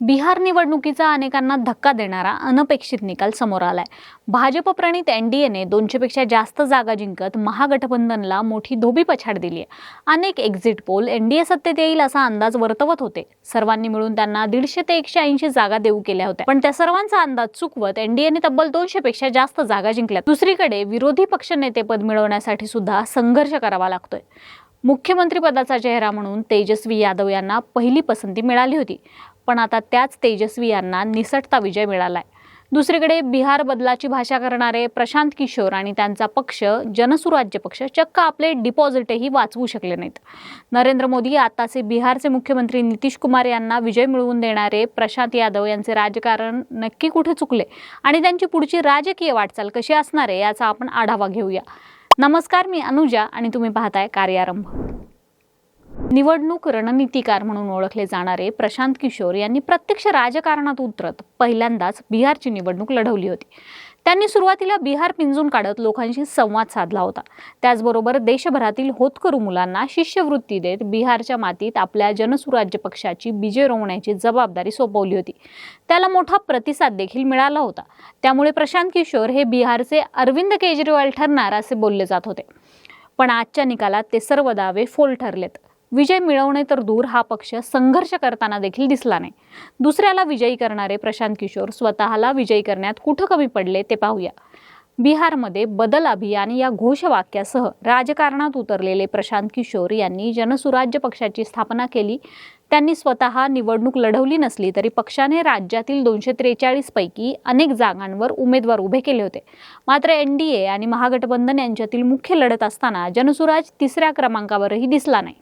बिहार निवडणुकीचा अनेकांना धक्का देणारा अनपेक्षित निकाल समोर आलाय. भाजप प्रणित एनडीएने दोनशेपेक्षा जास्त जागा जिंकत महागठबंधनला मोठी धोबी पछाड दिली आहे अनेक एक्झिट पोल एनडीए सत्तेत येईल असा अंदाज वर्तवत होते. सर्वांनी मिळून त्यांना दीडशे ते एकशे ऐंशी जागा देऊ केल्या होत्या. पण त्या सर्वांचा अंदाज चुकवत एनडीएने तब्बल दोनशे पेक्षा जास्त जागा जिंकल्या दुसरीकडे विरोधी पक्षनेतेपद मिळवण्यासाठी सुद्धा संघर्ष करावा लागतोय. मुख्यमंत्री पदाचा चेहरा म्हणून तेजस्वी यादव यांना पहिली पसंती मिळाली होती. पण आता त्याच तेजस्वी यांना निसटता विजय मिळालाय. दुसरीकडे बिहार बदलाची भाषा करणारे प्रशांत किशोर आणि त्यांचा पक्ष जनसुराज्य पक्ष चक्क आपले डिपॉझिटही वाचवू शकले नाहीत. नरेंद्र मोदी आताचे बिहारचे मुख्यमंत्री नितीश कुमार यांना विजय मिळवून देणारे प्रशांत यादव यांचे राजकारण नक्की कुठे चुकले आणि त्यांची पुढची राजकीय वाटचाल कशी असणार आहे याचा आपण आढावा घेऊया. नमस्कार मी अनुजा आणि तुम्ही पाहताय कार्यारंभ निवडणूक रणनीतिकार म्हणून ओळखले जाणारे प्रशांत किशोर यांनी प्रत्यक्ष राजकारणात उतरत पहिल्यांदाच बिहारची निवडणूक लढवली होती. त्यांनी सुरुवातीला बिहार पिंजून काढत लोकांशी संवाद साधला होता. त्याचबरोबर देशभरातील होतकरू मुलांना शिष्यवृत्ती देत बिहारच्या मातीत आपल्या जनसुराज्य पक्षाची बीजे रोवण्याची जबाबदारी सोपवली होती. त्याला मोठा प्रतिसाद देखील मिळाला होता. त्यामुळे प्रशांत किशोर हे बिहारचे अरविंद केजरीवाल ठरणार असे बोलले जात होते. पण आजच्या निकालात ते सर्व दावे फोल ठरलेत. विजय मिळवणे तर दूर हा पक्ष संघर्ष करताना देखील दिसला नाही. दुसऱ्याला विजयी करणारे प्रशांत किशोर स्वतःला विजयी करण्यात कुठं कमी पडले ते पाहूया. बिहारमध्ये बदल अभियान या घोषवाक्यासह राजकारणात उतरलेले प्रशांत किशोर यांनी जनसुराज्य पक्षाची स्थापना केली. त्यांनी स्वतः निवडणूक लढवली नसली तरी पक्षाने राज्यातील दोनशे त्रेचाळीस पैकी अनेक जागांवर उमेदवार उभे केले होते. मात्र एन डी ए आणि महागठबंधन यांच्यातील मुख्य लढत असताना जनसुराज तिसऱ्या क्रमांकावरही दिसला नाही.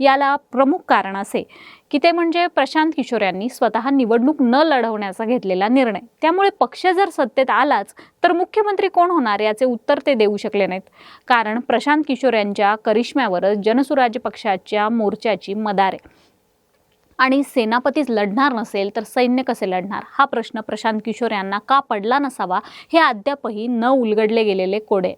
याला प्रमुख कारण असे की ते म्हणजे प्रशांत किशोर यांनी स्वतः निवडणूक न लढवण्याचा घेतलेला निर्णय. त्यामुळे पक्ष जर सत्तेत आलाच तर मुख्यमंत्री कोण होणार याचे उत्तर ते देऊ शकले नाहीत. कारण प्रशांत किशोर यांच्या करिश्म्यावरच जनसुराज्य पक्षाच्या मोर्चाची मदार. आहे आणि सेनापतीच लढणार नसेल तर सैन्य कसे लढणार? हा प्रश्न प्रशांत किशोर यांना का पडला नसावा हे अद्यापही न उलगडले गेलेले कोडे.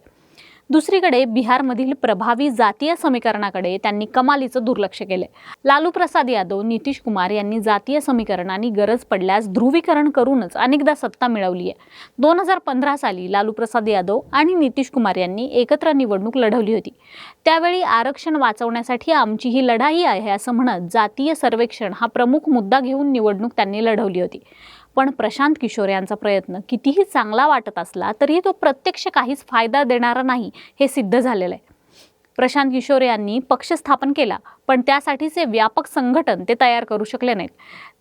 दुसरीकडे बिहारमधील प्रभावी जातीय समीकरणाकडे त्यांनी कमालीचं दुर्लक्ष केले. लालू प्रसाद यादव नितीश कुमार यांनी जातीय समीकरणाने गरज पडल्यास ध्रुवीकरण करूनच अनेकदा सत्ता मिळवली आहे. दोन हजार पंधरा साली लालू प्रसाद यादव आणि नितीश कुमार यांनी एकत्र निवडणूक लढवली होती. त्यावेळी आरक्षण वाचवण्यासाठी आमची ही लढाई आहे असं म्हणत जातीय सर्वेक्षण हा प्रमुख मुद्दा घेऊन निवडणूक त्यांनी लढवली होती. पण प्रशांत किशोर यांचा प्रयत्न कितीही चांगला वाटत असला तरीही तो प्रत्यक्ष काहीच फायदा देणारा नाही हे सिद्ध झालेलं आहे. प्रशांत किशोर यांनी पक्ष स्थापन केला. पण त्यासाठीचे व्यापक संघटन ते तयार करू शकले नाहीत.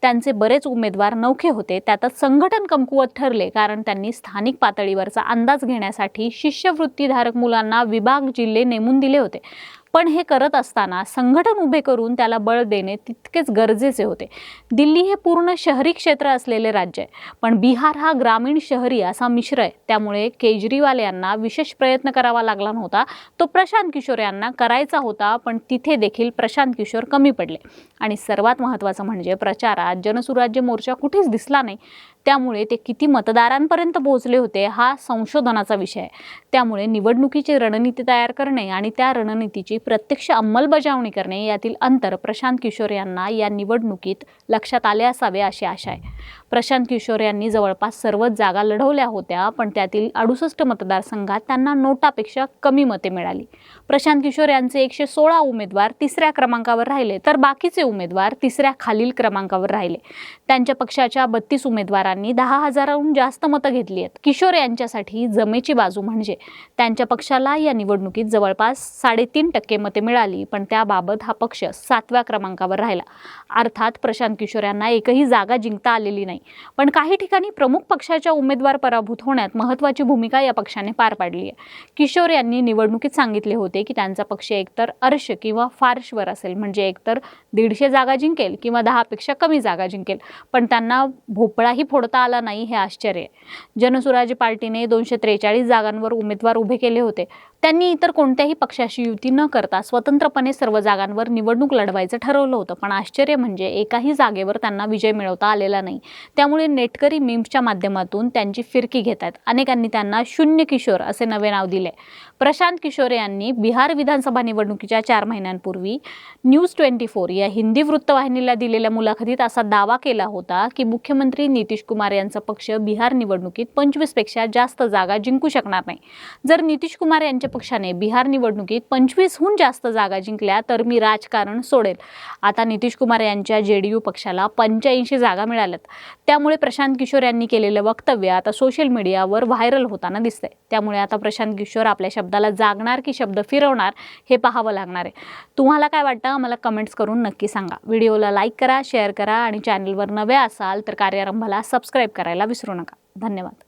त्यांचे बरेच उमेदवार नौखे होते. त्यातच संघटन कमकुवत ठरले कारण त्यांनी स्थानिक पातळीवरचा अंदाज घेण्यासाठी शिष्यवृत्तीधारक मुलांना विभाग जिल्हे नेमून दिले होते. पण हे करत असताना संघटन उभे करून त्याला बळ देणे तितकेच गरजेचे होते. दिल्ली हे पूर्ण शहरी क्षेत्र असलेले राज्य आहे. पण बिहार हा ग्रामीण शहरी असा मिश्र आहे. त्यामुळे केजरीवाल यांना विशेष प्रयत्न करावा लागला नव्हता. तो प्रशांत किशोर यांना करायचा होता पण तिथे देखील प्रशांत किशोर कमी पडले. आणि सर्वात महत्त्वाचं म्हणजे प्रचारात जनसुराज्य मोर्चा कुठेच दिसला नाही. त्यामुळे ते किती मतदारांपर्यंत पोहोचले होते हा संशोधनाचा विषय आहे. त्यामुळे निवडणुकीची रणनीती तयार करणे आणि त्या रणनीतीची प्रत्यक्ष अंमलबजावणी करणे यातील अंतर प्रशांत किशोर यांना या निवडणुकीत लक्षात आले असावे अशी आशा आहे. प्रशांत किशोर यांनी जवळपास सर्वच जागा लढवल्या होत्या पण त्यातील अडुसष्ट मतदारसंघात त्यांना नोटापेक्षा कमी मते मिळाली. प्रशांत किशोर यांचे एकशे सोळा उमेदवार तिसऱ्या क्रमांकावर राहिले तर बाकीचे उमेदवार तिसऱ्या खालील क्रमांकावर राहिले. त्यांच्या पक्षाच्या बत्तीस उमेदवार मतदारांनी दहा हजाराहून जास्त मतं घेतली आहेत. किशोर यांच्यासाठी जमेची बाजू म्हणजे त्यांच्या पक्षाला या निवडणुकीत जवळपास साडेतीन टक्के मते मिळाली पण त्याबाबत हा पक्ष सातव्या क्रमांकावर राहिला. अर्थात प्रशांत किशोर यांना एकही जागा जिंकता आलेली नाही. पण काही ठिकाणी प्रमुख पक्षाच्या उमेदवार पराभूत होण्यात महत्त्वाची भूमिका या पक्षाने पार पाडली आहे. किशोर यांनी निवडणुकीत सांगितले होते की त्यांचा पक्ष एकतर अर्श किंवा फारशवर असेल म्हणजे एकतर दीडशे जागा जिंकेल किंवा दहापेक्षा कमी जागा जिंकेल. पण त्यांना भोपळाही फोड सोडता आला नाही हे आश्चर्य. जनसुराज जनसुराज्य पार्टीने दोनशे त्रेचाळीस जागांवर उमेदवार उभे केले होते. त्यांनी इतर कोणत्याही पक्षाशी युती न करता स्वतंत्रपणे सर्व जागांवर निवडणूक लढवायचं ठरवलं होतं. पण आश्चर्य म्हणजे एकाही जागेवर त्यांना विजय मिळवता आलेला नाही. त्यामुळे नेटकरी मीम्सच्या माध्यमातून त्यांची फिरकी घेत आहेत अनेकांनी त्यांना शून्य किशोर असे नवे नाव दिले. प्रशांत किशोर यांनी बिहार विधानसभा निवडणुकीच्या चार महिन्यांपूर्वी न्यूज ट्वेंटी फोर या हिंदी वृत्तवाहिनीला दिलेल्या मुलाखतीत असा दावा केला होता की मुख्यमंत्री नितीश कुमार यांचा पक्ष बिहार निवडणुकीत पंचवीसपेक्षा जास्त जागा जिंकू शकणार नाही. जर नितीश कुमार यांच्या पक्षाने बिहार निवडणुकीत पंचवीसहून जास्त जागा जिंकल्या तर मी राजकारण सोडेल. आता नितीश कुमार यांच्या यू पक्षाला पंच्याऐंशी जागा मिळाल्यात. त्यामुळे प्रशांत किशोर यांनी केलेलं वक्तव्य आता सोशल मीडियावर व्हायरल होताना दिसतंय. त्यामुळे आता प्रशांत किशोर आपल्या शब्दाला जागणार की शब्द फिरवणार हे पाहावं लागणार आहे. तुम्हाला काय वाटतं? मला कमेंट्स करून नक्की सांगा. व्हिडिओला लाईक करा शेअर करा आणि चॅनलवर नवे असाल तर कार्यारंभाला सबस्क्राईब करायला विसरू नका. धन्यवाद.